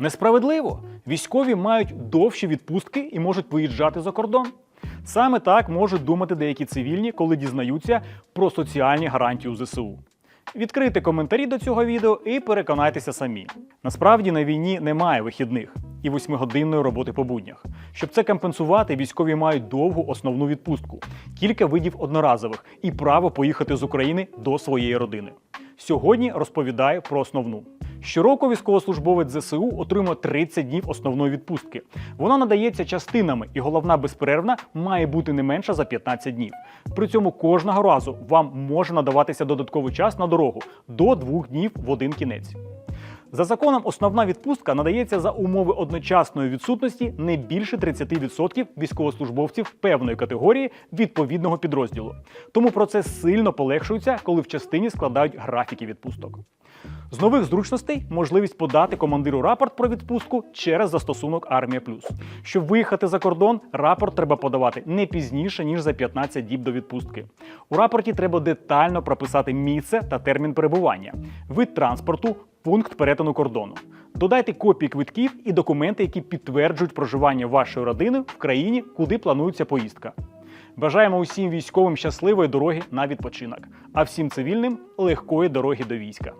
Несправедливо. Військові мають довші відпустки і можуть виїжджати за кордон. Саме так можуть думати деякі цивільні, коли дізнаються про соціальні гарантії у ЗСУ. Відкрийте коментарі до цього відео і переконайтеся самі. Насправді на війні немає вихідних і восьмигодинної роботи по буднях. Щоб це компенсувати, військові мають довгу основну відпустку, кілька видів одноразових і право поїхати з України до своєї родини. Сьогодні розповідаю про основну. Щороку військовослужбовець ЗСУ отримує 30 днів основної відпустки. Вона надається частинами, і головна безперервна має бути не менша за 15 днів. При цьому кожного разу вам може надаватися додатковий час на дорогу до двох днів в один кінець. За законом, основна відпустка надається за умови одночасної відсутності не більше 30% військовослужбовців певної категорії відповідного підрозділу. Тому процес сильно полегшується, коли в частині складають графіки відпусток. З нових зручностей можливість подати командиру рапорт про відпустку через застосунок Армія Плюс. Щоб виїхати за кордон, рапорт треба подавати не пізніше ніж за 15 діб до відпустки. У рапорті треба детально прописати місце та термін перебування, вид транспорту, пункт перетину кордону. Додайте копії квитків і документи, які підтверджують проживання вашої родини в країні, куди планується поїздка. Бажаємо усім військовим щасливої дороги на відпочинок, а всім цивільним легкої дороги до війська.